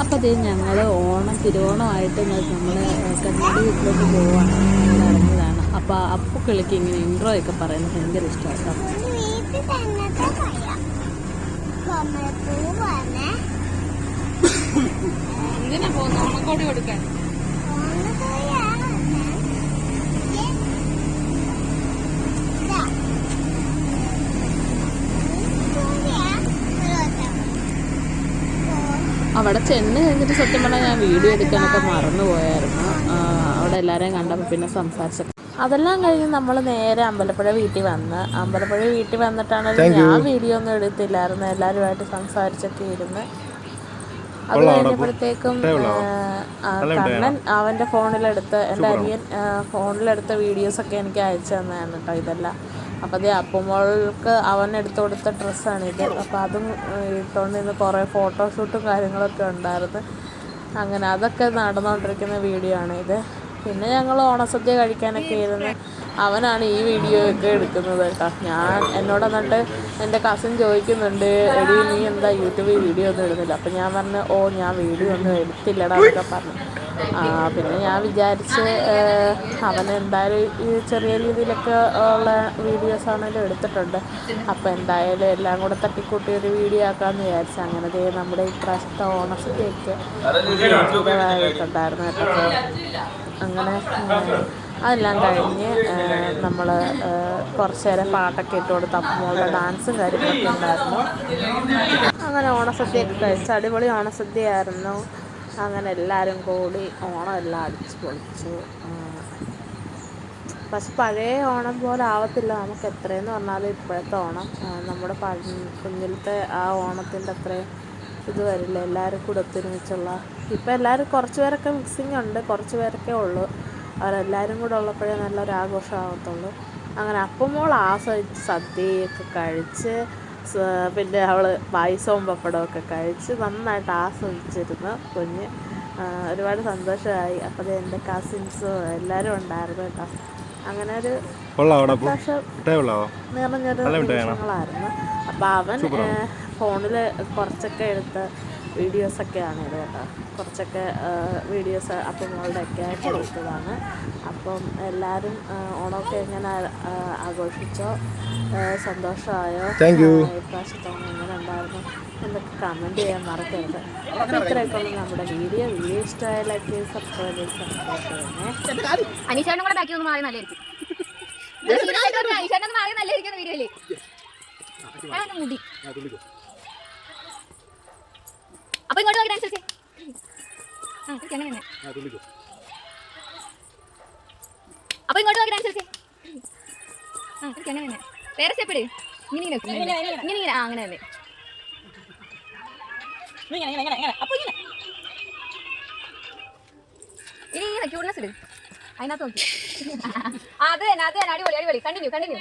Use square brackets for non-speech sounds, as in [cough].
അപ്പോൾ അത് ഞങ്ങൾ ഓണം തിരുവോണമായിട്ട് നമ്മൾ കണ്ണാടി വീട്ടിലോട്ട് പോവാണ്. ഞങ്ങൾ ഇറങ്ങിയതാണ്. അപ്പോൾ അപ്പുക്കിളിക്ക് ഇങ്ങനെ ഇൻട്രോ ഒക്കെ പറയുന്നത് ഭയങ്കര ഇഷ്ടമാണ് പോകുന്നത് ഓണക്കോടി കൊടുക്കാൻ. അവിടെ ചെന്ന് കഴിഞ്ഞിട്ട് സത്യം പറഞ്ഞാൽ ഞാൻ വീഡിയോ എടുക്കാനൊക്കെ മറന്നു പോയായിരുന്നു. അവിടെ എല്ലാവരെയും കണ്ടപ്പോൾ പിന്നെ സംസാരിച്ചൊക്കെ അതെല്ലാം കഴിഞ്ഞ് നമ്മൾ നേരെ അമ്പലപ്പുഴ വീട്ടിൽ വന്ന് അമ്പലപ്പുഴ വീട്ടിൽ വന്നിട്ടാണ് ഞാൻ വീഡിയോ ഒന്നും എടുത്തില്ലായിരുന്നു. എല്ലാവരുമായിട്ട് സംസാരിച്ചൊക്കെ ഇരുന്ന്. അത് കഴിഞ്ഞപ്പോഴത്തേക്കും കണ്ണൻ അവന്റെ ഫോണിലെടുത്ത് എന്റെ അനിയൻ ഫോണിലെടുത്ത വീഡിയോസൊക്കെ എനിക്ക് അയച്ചു തന്നതാണ് കേട്ടോ ഇതെല്ലാം. അപ്പോൾ അതേ അപ്പുമോൾക്ക് അവൻ എടുത്തു കൊടുത്ത ഡ്രസ്സാണിത് അപ്പോൾ അതും ഇട്ടുകൊണ്ട് ഇന്ന് കുറേ ഫോട്ടോഷൂട്ടും കാര്യങ്ങളൊക്കെ ഉണ്ടായിരുന്നു. അങ്ങനെ അതൊക്കെ നടന്നുകൊണ്ടിരിക്കുന്ന വീഡിയോ ആണ് ഇത്. പിന്നെ ഞങ്ങൾ ഓണസദ്യ കഴിക്കാനൊക്കെ ഇരുന്ന് അവനാണ് ഈ വീഡിയോ ഒക്കെ എടുക്കുന്നത് കേട്ടോ. ഞാൻ എന്നോട് എന്നിട്ട് എന്റെ കസിൻ ചോദിക്കുന്നുണ്ട് എടി നീ എന്താ യൂട്യൂബിൽ വീഡിയോ ഒന്നും ഇടുന്നില്ല? അപ്പം ഞാൻ പറഞ്ഞു ഓ ഞാൻ വീഡിയോ ഒന്നും എടുത്തില്ലടാ എന്നൊക്കെ പറഞ്ഞു. പിന്നെ ഞാൻ വിചാരിച്ച് അവൻ എന്തായാലും ഈ ചെറിയ രീതിയിലൊക്കെ ഉള്ള വീഡിയോസ് ആണെങ്കിലും എടുത്തിട്ടുണ്ട്. അപ്പോൾ എന്തായാലും എല്ലാം കൂടെ തട്ടിക്കൂട്ടി ഒരു വീഡിയോ ആക്കാമെന്ന് വിചാരിച്ചു അങ്ങനെ ദേ നമ്മുടെ ഈ പ്രാവശ്യത്തെ ഓണസദ്യയൊക്കെ ഉണ്ടായിരുന്നു കേട്ടോ. അങ്ങനെ അതെല്ലാം കഴിഞ്ഞ് നമ്മൾ കുറച്ച് നേരം പാട്ടൊക്കെ ഇട്ട് കൊടുത്ത് അപ്പുമോളുടെ ഡാൻസും കാര്യങ്ങളൊക്കെ ഉണ്ടായിരുന്നു. അങ്ങനെ ഓണസദ്യയൊക്കെ കഴിച്ച് അടിപൊളി ഓണസദ്യയായിരുന്നു. അങ്ങനെ എല്ലാവരും കൂടി ഓണം എല്ലാം അടിച്ച് പൊളിച്ചു. പക്ഷെ പഴയ ഓണം പോലെ ആവത്തില്ല നമുക്ക് എത്രയെന്ന് പറഞ്ഞാൽ ഇപ്പോഴത്തെ ഓണം. നമ്മുടെ കുഞ്ഞിലത്തെ ആ ഓണത്തിന്റെ അത്രയും ഇത് വരില്ല. എല്ലാവരും കൂടെ ഒത്തൊരുമിച്ചുള്ള. ഇപ്പം എല്ലാവരും കുറച്ച് പേരൊക്കെ മിക്സിങ് ഉണ്ട്. കുറച്ച് പേരൊക്കെ ഉള്ളൂ. അവരെല്ലാവരും കൂടെ ഉള്ളപ്പോഴേ നല്ലൊരു ആഘോഷമാകത്തുള്ളൂ അങ്ങനെ അപ്പം മോൾ ആസ്വദിച്ച് സദ്യയൊക്കെ കഴിച്ച് പിന്നെ അവൾ പായസവും പപ്പടവും ഒക്കെ കഴിച്ച് നന്നായിട്ട് ആസ്വദിച്ചിരുന്നു കുഞ്ഞ്. ഒരുപാട് സന്തോഷമായി. അപ്പോൾ എന്റെ കസിൻസും എല്ലാവരും ഉണ്ടായിരുന്നു കേട്ടോ. അങ്ങനെ ഒരു നിറഞ്ഞൊരു നിമിഷങ്ങളായിരുന്നു. അപ്പോൾ അവൻ ഫോണിൽ കുറച്ചൊക്കെ എടുത്ത വീഡിയോസൊക്കെയാണ് ഇത് കേട്ടോ. കുറച്ചൊക്കെ വീഡിയോസ് അപ്പം മോളുടെ ഒക്കെ ആയിട്ട് എടുത്തതാണ് അപ്പം എല്ലാവരും ഓണമൊക്കെ എങ്ങനെ ആഘോഷിച്ചോ? സന്തോഷമായോ? ഇപ്രാവശ്യത്തെ ഓണം എങ്ങനെ ഉണ്ടായിരുന്നു? എന്നൊക്കെ കമന്റ് ചെയ്യാൻ മറക്കരുത്. അപ്പോൾ ഇത്രയൊക്കെ ഉള്ളൂ നമ്മുടെ വീഡിയോ. വീഡിയോ ഇഷ്ടമായ ലൈക്ക് ചെയ്ത് സബ്സ്ക്രൈബ് ചെയ്ത് സബ്സ്ക്രൈബ് ചെയ്യണേ. അനീഷേട്ടനും കൂടെ ബാക്കി ഒന്ന് മാറി നല്ലതായിരിക്കും. അനീഷേട്ടൻ മാറി നല്ലതായിരിക്കും വീഡിയോയിൽ അതാണ് മുടി. അപ്പൊ ഇങ്ങോട്ട് നോക്കി ഡാൻസ് അപ്പൊ ഇങ്ങോട്ട് നോക്കി ഡാൻസ് ആ അങ്ങനെ തന്നെ. വേറെ സ്റ്റെപ്പ് ഇട്. ഇങ്ങനെ ഇങ്ങനെ ഇങ്ങനെ ഇങ്ങനെ ആ അങ്ങനെ തന്നെ. ഇനി ഇങ്ങനെ ക്യൂട്ട്നെസ് ഇട്. അതിനകത്ത് നോക്കി. [laughs] അത് തന്നെ അത് തന്നെ. അടിപൊളി അടിപൊളി. Continue continue